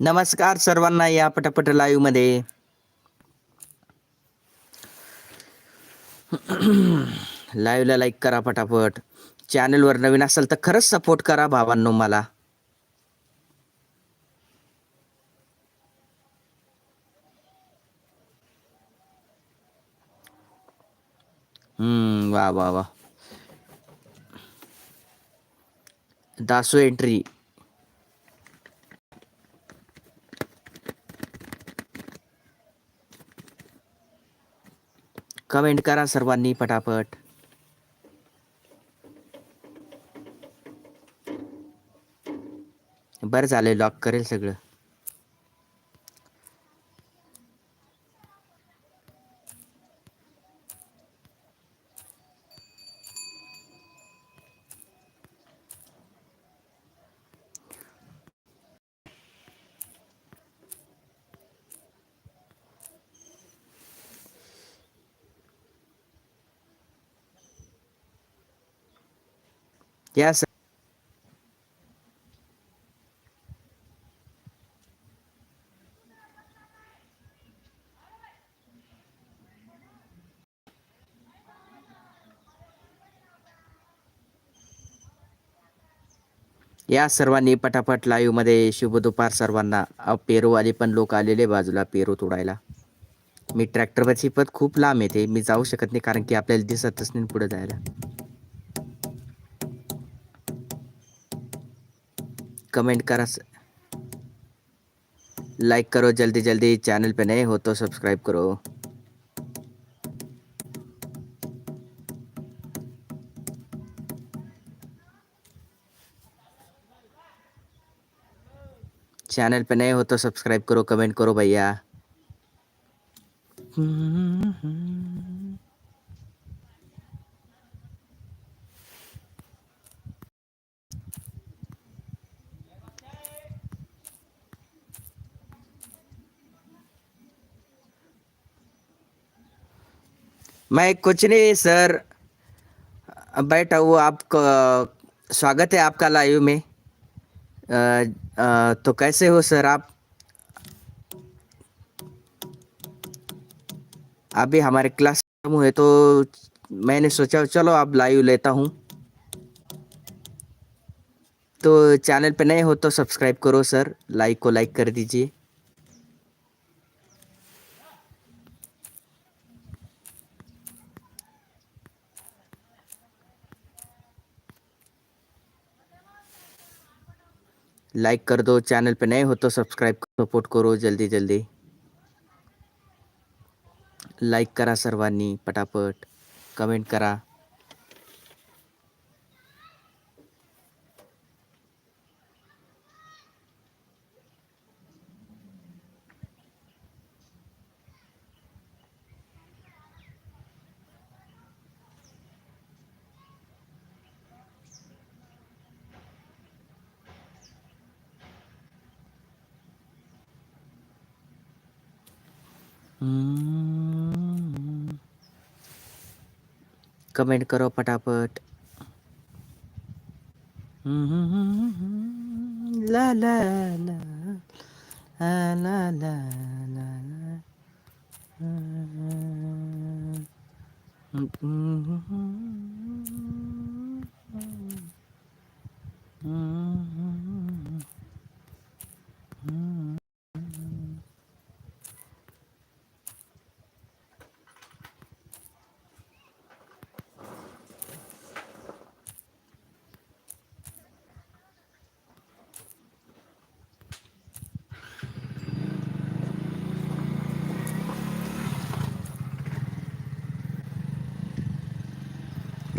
नमस्कार सर्वांना या पटापट लाईव्हमध्ये. लाईव्हला लाईक करा पटापट. चॅनलवर नवीन असेल तर खरंच सपोर्ट करा भावांनो मला. वा वा वा. दासो एंट्री कमेंट करा सर्वांनी पटापट बरं झालं लॉक करेल सगळं. या या सर्वांनी पटापट लाईव्हमध्ये शुभ दुपार सर्वांना. पेरू पेरूवाले पण लोक आलेले बाजूला पेरू तोडायला. मी ट्रॅक्टरवरची पद खूप लांब येते. मी जाऊ शकत नाही कारण की आपल्याला दिसतच नाही पुढे जायला. कमेंट करा लाइक करो, जल्दी जल्दी। चैनल पे नए हो तो सब्सक्राइब करो। चैनल पे नए हो तो सब्सक्राइब करो, कमेंट करो भैया। मैं कुछ नहीं सर। बैठा हुआ आपको स्वागत है आपका लाइव में। अ, अ, तो कैसे हो सर आप? अभी हमारे क्लास हुए तो मैंने सोचा चलो आप लाइव लेता हूँ। तो चैनल पे नए हो तो सब्सक्राइब करो सर। लाइक को लाइक कर दीजिए। लाइक कर दो चैनल पे नए हो तो सब्सक्राइब सपोर्ट करो जल्दी जल्दी। लाईक करा सर्वांनी पटापट। कमेंट करा। कमेंट करो फटाफट. ला ला ला. ला ला ला ला. ला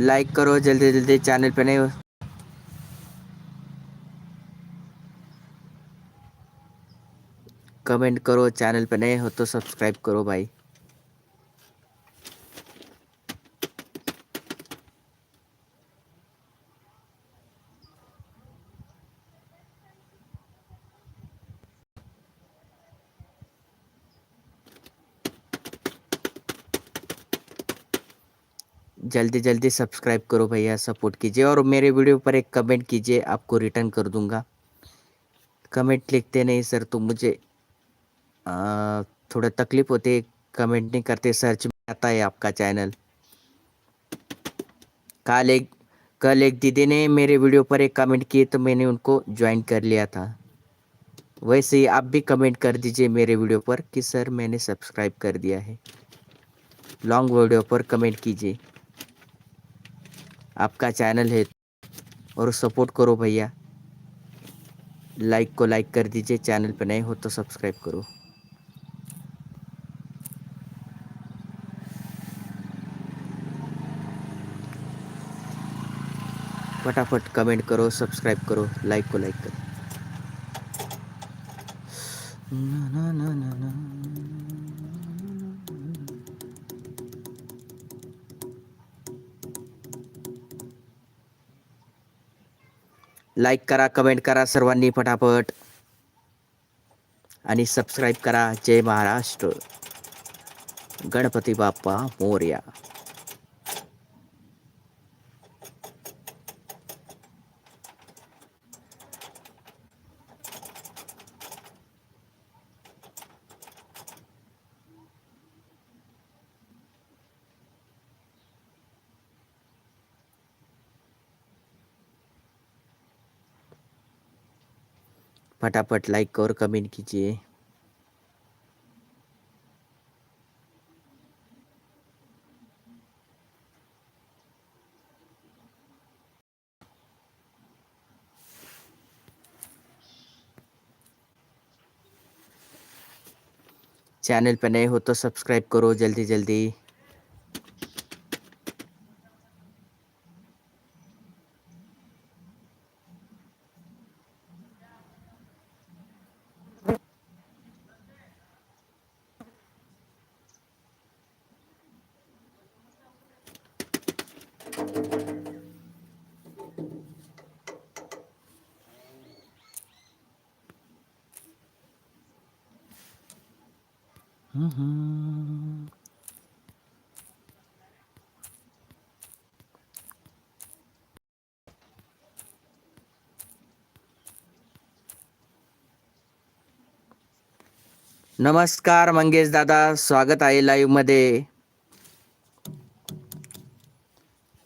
लाइक करो, जल्दी जल्दी चैनल पर नहीं कमेंट करो, चैनल पर नए हो तो सब्सक्राइब करो भाई। जल्दी जल्दी सब्सक्राइब करो भैया, सपोर्ट कीजिए और मेरे वीडियो पर एक कमेंट कीजिए, आपको रिटर्न कर दूँगा। कमेंट लिखते नहीं सर तो मुझे थोड़ा तकलीफ़ होती है, कमेंट नहीं करते, सर्च में आता है आपका चैनल। कल एक कल एक दीदी ने मेरे वीडियो पर एक कमेंट किए तो मैंने उनको ज्वाइन कर लिया था। वैसे ही आप भी कमेंट कर दीजिए मेरे वीडियो पर कि सर मैंने सब्सक्राइब कर दिया है। लॉन्ग वीडियो पर कमेंट कीजिए। आपका चैनल है और सपोर्ट करो भैया लाइक को लाइक कर दीजिए चैनल पर नए हो तो सब्सक्राइब करो फटाफट कमेंट करो सब्सक्राइब करो लाइक को लाइक करो ना, ना, ना, ना, ना। लाईक करा कमेंट करा सर्वांनी फटाफट. आणि सबस्क्राईब करा. जय महाराष्ट्र. गणपती बाप्पा मोर्या. फटाफट लाइक और कमेंट कीजिए। चैनल पर नए हो तो सब्सक्राइब करो जल्दी जल्दी नमस्कार मंगेश दादा स्वागत आहे लाईव्हमध्ये.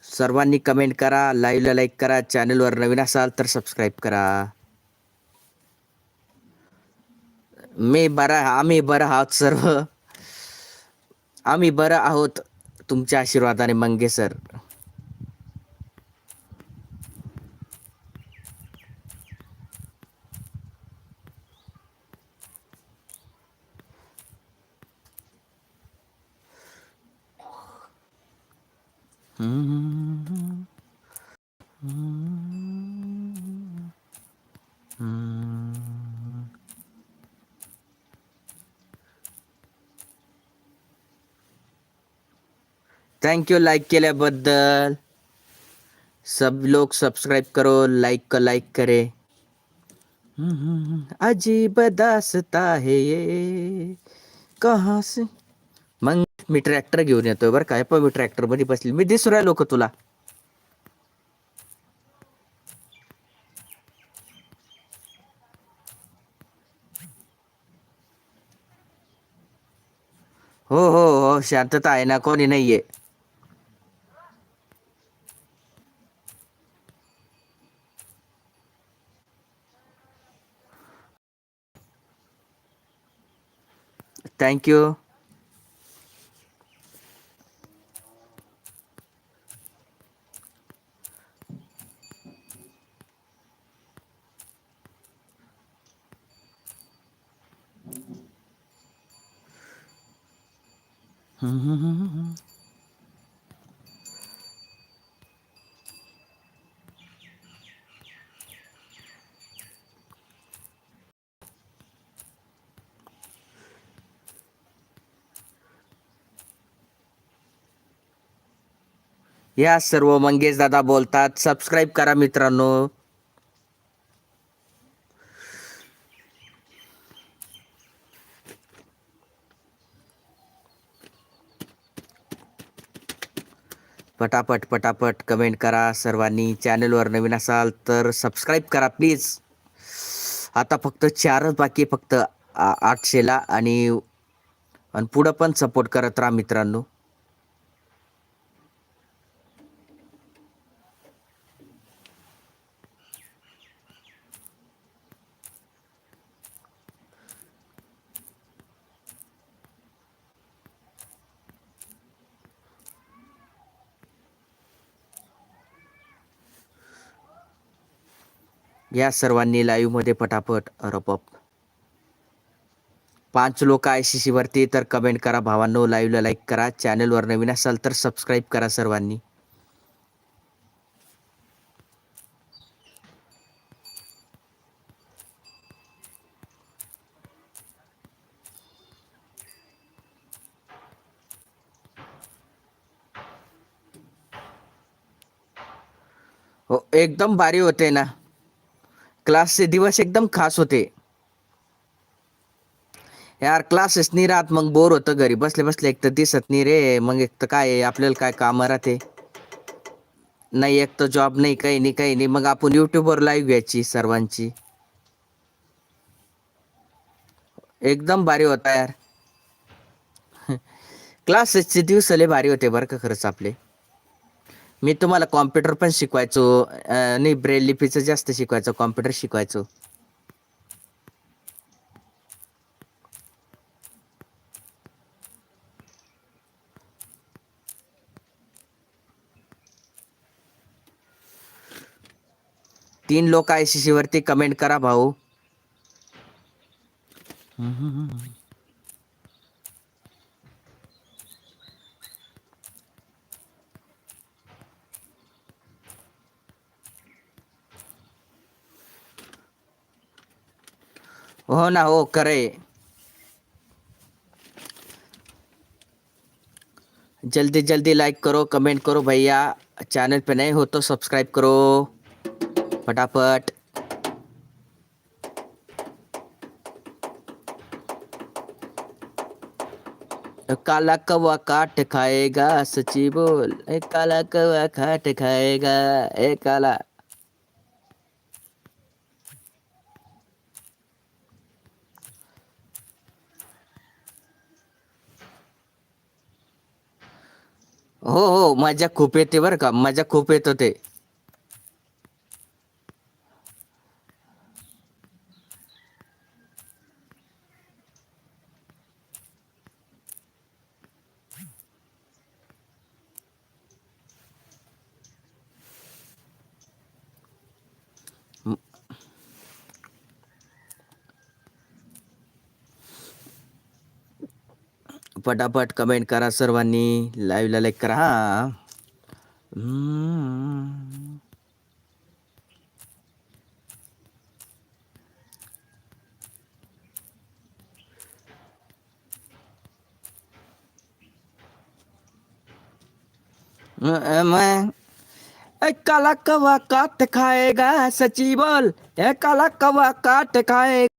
सर्वांनी कमेंट करा लाईव्हला लाईक करा चॅनलवर नवीन असाल तर सबस्क्राईब करा. मी बरा आम्ही बरं आहोत सर्व. आम्ही बरं आहोत तुमच्या आशीर्वादाने मंगे सर. थँक्यू लाईक केल्याबद्दल सब लोग सब्सक्राइब करो लाइक का लाइक करे। अजीब दासता है ये। कहाँ से? मग, मी ट्रॅक्टर घेऊन येतोय बरं काय पण मी ट्रॅक्टर मध्ये बसली. मी का तुला? हो हो हो, शांतता आहे ना, कोणी नाहीये. Thank you. Mm-hmm. या सर्व मंगेश दादा बोलतात. सबस्क्राईब करा मित्रांनो. पटापट पटापट कमेंट करा सर्वांनी. चॅनलवर नवीन असाल तर सबस्क्राईब करा प्लीज आता फक्त चारच बाकी फक्त आ- आठशेला आणि आणि पुढं पण सपोर्ट करत राहा मित्रांनो. या सर्वांनी लाईव्हमध्ये पटापट रपअप पाच लोक आय सी सी वरती तर कमेंट करा. भावांनो लाईव्हला लाईक करा. चॅनलवर नवीन असाल तर सबस्क्राईब करा सर्वांनी. हो एकदम भारी होते ना. क्लासचे दिवस एकदम खास होते. यार क्लासेस नाही राहत मग बोर होतं घरी. बसले बसले एक तर दिसत नाही रे. मग एक तर काय आपल्याला काय कामं राहते? नाही एक तर जॉब नाही काही नाही काही नाही. मग आपण युट्यूबवर लाईव्ह घ्यायची सर्वांची. एकदम भारी होता यार. क्लासेसचे दिवस लय भारी होते बरं का खरंच आपले. मी तुम्हाला कॉम्प्युटर पण शिकवायचो. अं, नाही ब्रेल लिपीचं जास्त शिकवायचो कॉम्प्युटर शिकवायचो. तीन लोक आय सी सी वरती कमेंट करा भाऊ. हो ना हो करे। जल्दी जल्दी लाइक करो कमेंट करो भैया। चैनल पे नए हो तो सब्सक्राइब करो। फटाफट। काला कौवा काट खाएगा सची बोल। ए काला कौवा काट खाएगा, ए काला। हो हो. मजा खूप येते बरं का. मजा खूप येत होते. पटापट कमेंट करा सर्वांनी. लाईव्हला लाईक करा. हा. मैं काला कवा काट खाएगा? सची बोल. ए काला कवा काट खाएगा?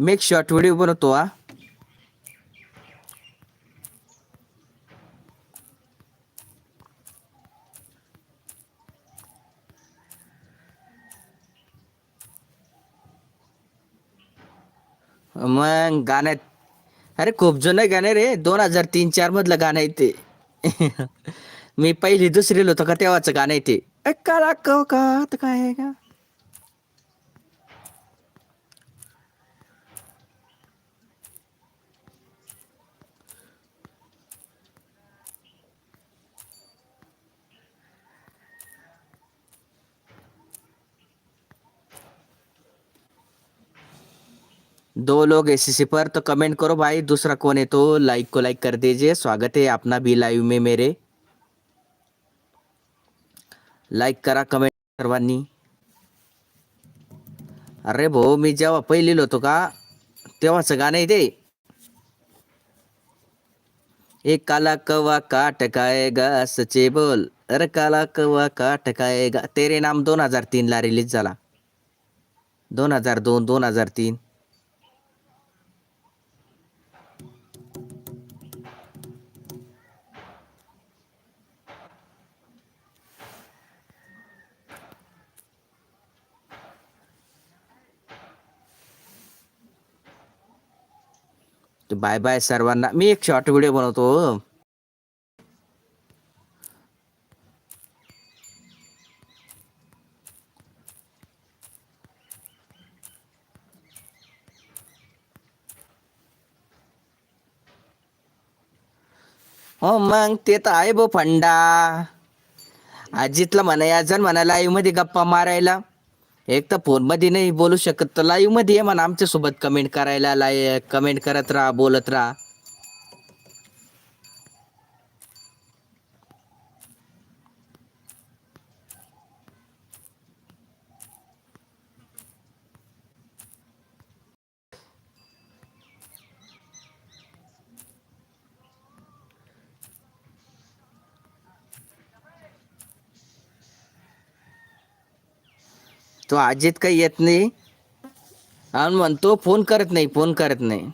मी एक शॉर्ट व्हिडिओ बनवतो हा मग गाण्यात अरे खूप जुनं गाणं रे. दोन हजार तीन चार मधलं गाणं आहे ते. मी पहिली दुसरी होतो का तेव्हाच गाणं आहे ते. का आता काय आहे का दो लोग एसएससी पर तो कमेंट करो भाई दूसरा कौन है? तो लाइक को लाइक कर दीजिए। स्वागत है अपना भी लाइव में मेरे। लाईक करा कमेंट सर्वांनी अरे भाऊ मी जेव्हा पहिलीला होतो का तेव्हाच गाणं आहे ते. एक काला कवा काट टकाएगा सचे बोल. अरे काला कवा काट टकाएगा तेरे नाम दोन हजार तीनला रिलीज झाला. दोन हजार दोन दोन हजार तीन. बाय बाय सर्वांना. मी एक शॉर्ट व्हिडिओ बनवतो हो. हो. मग ते तर आहे बो फंडा. अजितला म्हणायचं म्हणायला म्हणा मध्ये गप्पा मारायला. एक तर फोनमध्ये नाही बोलू शकत. तर लाईव्हमध्ये ये म्हणा आमच्यासोबत कमेंट करायला लाय कमेंट करत राहा बोलत राहा. तो अजित काही येत नाही. आणि म्हणतो फोन करत नाही फोन करत नाही.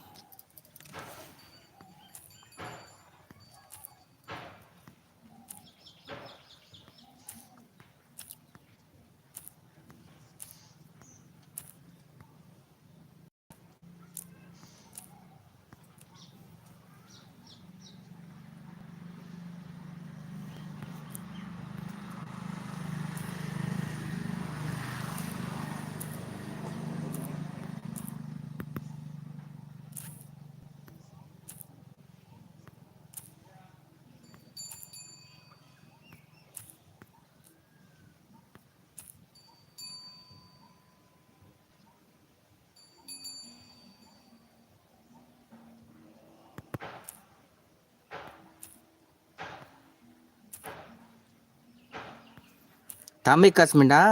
தம்பி காஸ்மிண்டா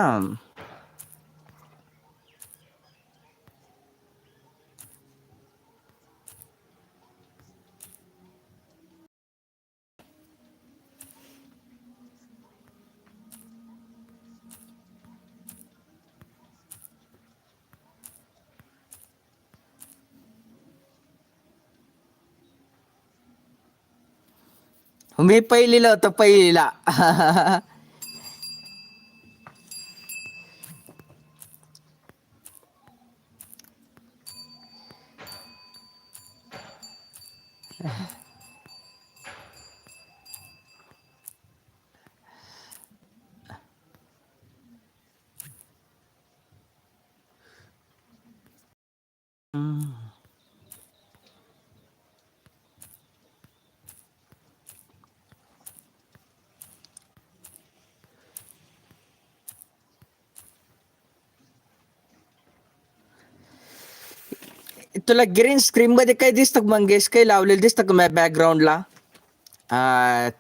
May pailila o to pailila? तुला ग्रीन स्क्रीन मध्ये काही दिसतं का मंगेश? काही लावलेलं दिसतं का बॅकग्राऊंडला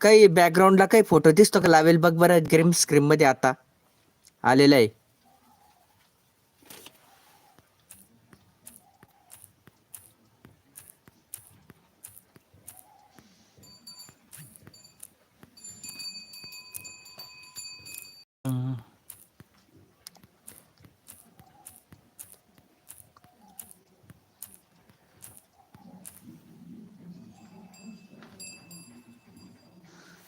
काही बॅकग्राऊंडला काही फोटो दिसतो का? लावेल बघ बरं ग्रीन स्क्रीन मध्ये आता. आलेला आहे.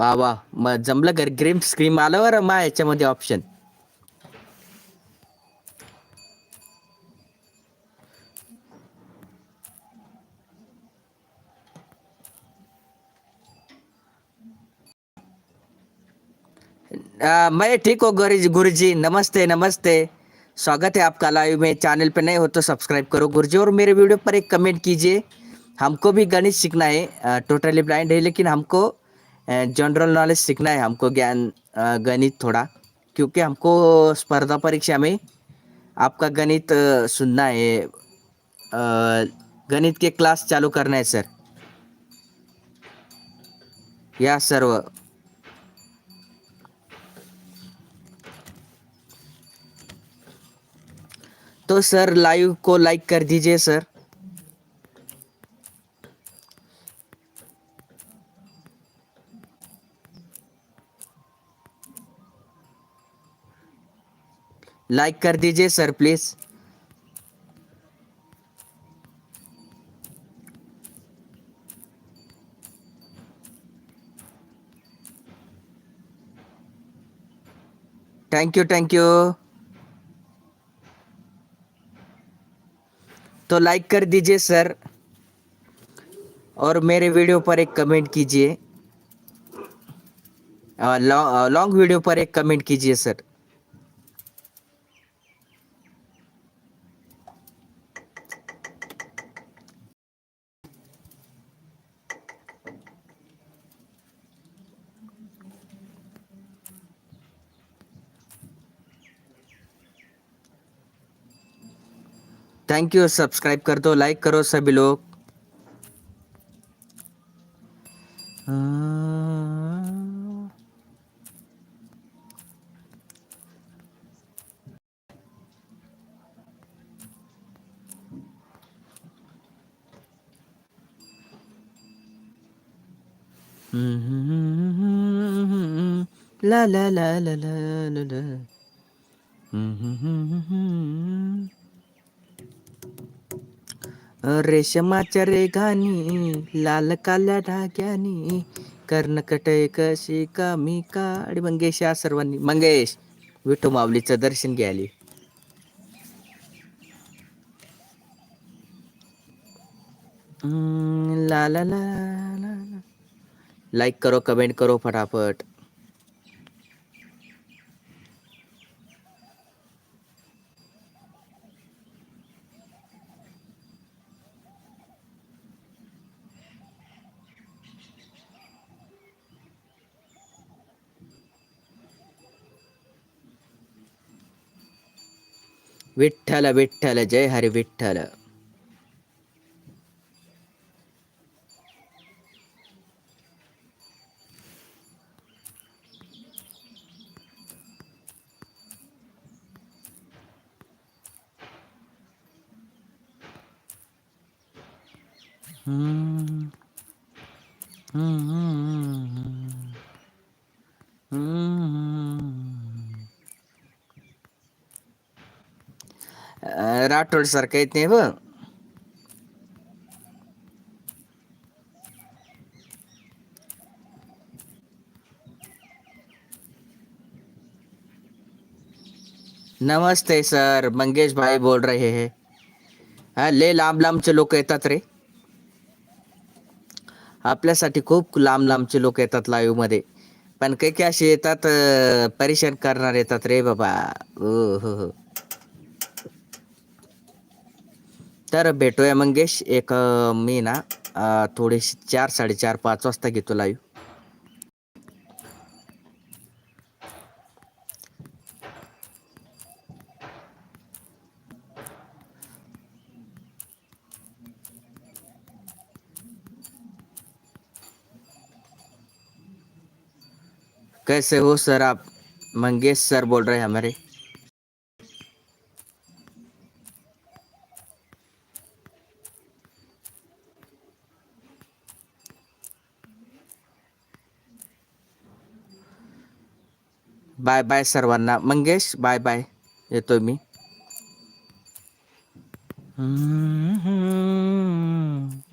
वा वा मग जमलं घर ग्रीन स्क्रीन आलं बरं मा याच्यामध्ये ऑप्शन मैं ठीक हूँ गुरु गुरु जी नमस्ते नमस्ते. स्वागत है आपका लाइव में. चैनल पे नए हो तो सब्सक्राइब करो गुरु जी और मेरे वीडियो पर एक कमेंट कीजिए. हमको भी गणित सीखना है. टोटली ब्लाइंड है, लेकिन हमको जनरल नॉलेज सीखना है हमको ज्ञान गणित थोड़ा, क्योंकि हमको स्पर्धा परीक्षा में आपका गणित सुनना है। गणित के क्लास चालू करना है सर या सर्व तो सर लाइव को लाइक कर दीजिए सर लाइक कर दीजिए sir please thank you thank you तो लाइक कर दीजिए सर और मेरे वीडियो पर एक कमेंट कीजिए. लॉन्ग वीडियो पर एक कमेंट कीजिए सर थैंक यू सब्सक्राइब कर दो लाइक करो सभी लोग. ला ला ला ला ला रेशमाच्या रेघानी लाल काल्या धाग्यानी कर्णकटय कशी कामी काड मंगेश या सर्वांनी. मंगेश विठू माऊलीचं दर्शन घ्यायला. हम्म, ला ला ला करो कमेंट करो फटाफट. విఠల విఠల జయ హరి విఠల Mm-hmm. Mm-hmm. आठवड्यासारखं सारखं येत नाही बघ. नमस्ते सर मंगेश भाई बोल रहे हैं. हा लय लांब लांबचे लोक येतात रे. आपल्यासाठी खूप लांब लांबचे लोक येतात लाईव्हमध्ये. पण काही काही असे येतात परेशान करणार येतात रे बाबा. हो हो हो. तर भेटूया मंगेश. एक मी ना थोडीशी चार साडेचार पाच वाजता घेतो लाईव्ह कैसे हो सर आप? मंगेश सर बोल रहे हैं हमारे. बाय बाय सर्वांना. Mangesh bye bye. येतो मी. mm -hmm.